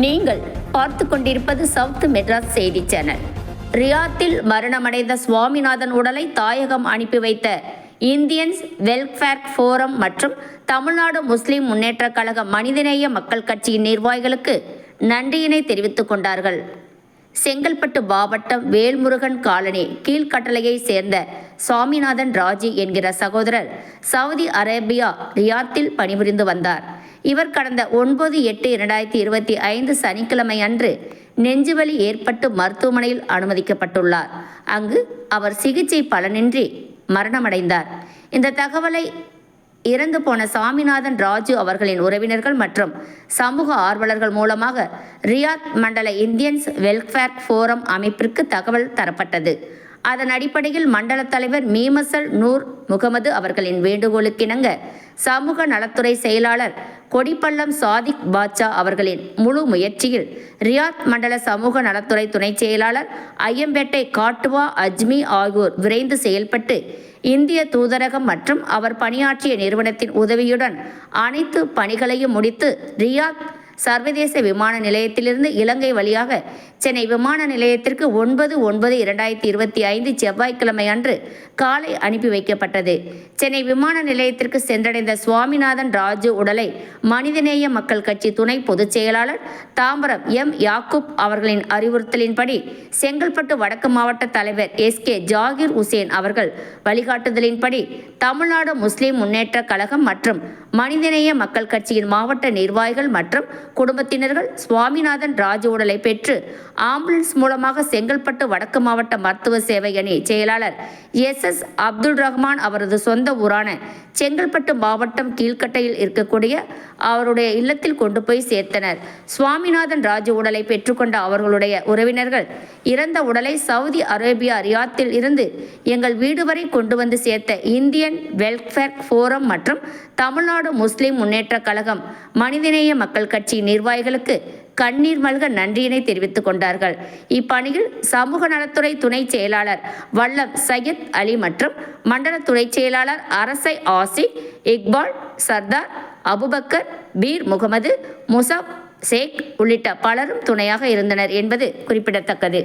நீங்கள் பார்த்து கொண்டிருப்பது சவுத் மெட்ராஸ் செய்தி சேனல். ரியாத்தில் மரணமடைந்த சுவாமிநாதன் உடலை தாயகம் அனுப்பி வைத்த இந்தியன்ஸ் வெல்ஃபேர் ஃபோரம் மற்றும் தமிழ்நாடு முஸ்லிம் முன்னேற்றக் கழக மனிதநேய மக்கள் கட்சியின் நிர்வாகிகளுக்கு நன்றியினை தெரிவித்துக் கொண்டார்கள். செங்கல்பட்டு மாவட்டம் வேல்முருகன் காலனி கீழ்கட்டளையைச் சேர்ந்த சுவாமிநாதன் ராஜி என்கிற சகோதரர் சவுதி அரேபியா ரியாத்தில் பணிபுரிந்து வந்தார். இவர் கடந்த ஒன்பது எட்டு இரண்டாயிரத்தி இருபத்தி ஐந்து சனிக்கிழமை அன்று நெஞ்சுவலி ஏற்பட்டு மருத்துவமனையில் அனுமதிக்கப்பட்டுள்ளார். அங்கு அவர் சிகிச்சை பலனின்றி மரணமடைந்தார். இந்த தகவலை இறந்து போன சாமிநாதன் ராஜு அவர்களின் உறவினர்கள் மற்றும் சமூக ஆர்வலர்கள் மூலமாக ரியாத் மண்டல இந்தியன்ஸ் வெல்ஃபேர் ஃபோரம் அமைப்பிற்கு தகவல் தரப்பட்டது. அதன் அடிப்படையில் மண்டல தலைவர் மீமசல் நூர் முகமது அவர்களின் வேண்டுகோளுக்கிணங்க சமூக நலத்துறை செயலாளர் கொடிப்பள்ளம் சாதிக் பாட்சா அவர்களின் முழு முயற்சியில் ரியாத் மண்டல சமூக நலத்துறை துணை செயலாளர் ஐயம்பேட்டை காட்டுவா அஜ்மி ஆகியோர் விரைந்து செயல்பட்டு இந்திய தூதரகம் மற்றும் அவர் பணியாற்றிய நிறுவனத்தின் உதவியுடன் அனைத்து பணிகளையும் முடித்து ரியாத் சர்வதேச விமான நிலையத்திலிருந்து இலங்கை வழியாக சென்னை விமான நிலையத்திற்கு ஒன்பது ஒன்பது இரண்டாயிரத்தி இருபத்தி ஐந்து செவ்வாய்க்கிழமை அன்று காலை அனுப்பி வைக்கப்பட்டது. சென்னை விமான நிலையத்திற்கு சென்றடைந்த சுவாமிநாதன் ராஜு உடலை மனிதநேய மக்கள் கட்சி துணை பொதுச் செயலாளர் தாம்பரம் எம். யாக்கூப் அவர்களின் அறிவுறுத்தலின்படி செங்கல்பட்டு வடக்கு மாவட்ட தலைவர் எஸ். கே. ஜாகிர் உசேன் அவர்கள் வழிகாட்டுதலின்படி தமிழ்நாடு முஸ்லிம் முன்னேற்ற கழகம் மற்றும் மனிதநேய மக்கள் கட்சியின் மாவட்ட நிர்வாகிகள் மற்றும் குடும்பத்தினர்கள் சுவாமிநாதன் ராஜ உடலை பெற்று ஆம்புலன்ஸ் மூலமாக செங்கல்பட்டு வடக்கு மாவட்ட மருத்துவ சேவை அணி செயலாளர் எஸ் எஸ் அப்துல் ரஹ்மான் அவரது சொந்த ஊரான செங்கல்பட்டு மாவட்டம் கீழ்கட்டையில் இருக்கக்கூடிய அவருடைய இல்லத்தில் கொண்டு போய் சேர்த்தனர். சுவாமிநாதன் ராஜு உடலை பெற்றுக்கொண்ட அவர்களுடைய உறவினர்கள் இறந்த உடலை சவுதி அரேபியா ரியாத்தில் இருந்து எங்கள் வீடு வரை கொண்டு வந்து சேர்த்த இந்தியன் வெல்ஃபேர் ஃபோரம் மற்றும் தமிழ்நாடு முஸ்லிம் முன்னேற்ற கழகம் மனிதநேய மக்கள் கட்சி நிர்வாகிகளுக்கு கண்ணீர் மல்க நன்றியினை தெரிவித்துக் கொண்டார்கள். இப்பணியில் சமூக நலத்துறை துணை செயலாளர் வல்லம் சையத் அலி மற்றும் மண்டல துணை செயலாளர் அரசை ஆசிக் இக்பால் சர்தார் அபுபக்கர் பீர் முகமது முசாப் ஷேக் உள்ளிட்ட பலரும் துணையாக இருந்தனர் என்பது குறிப்பிடத்தக்கது.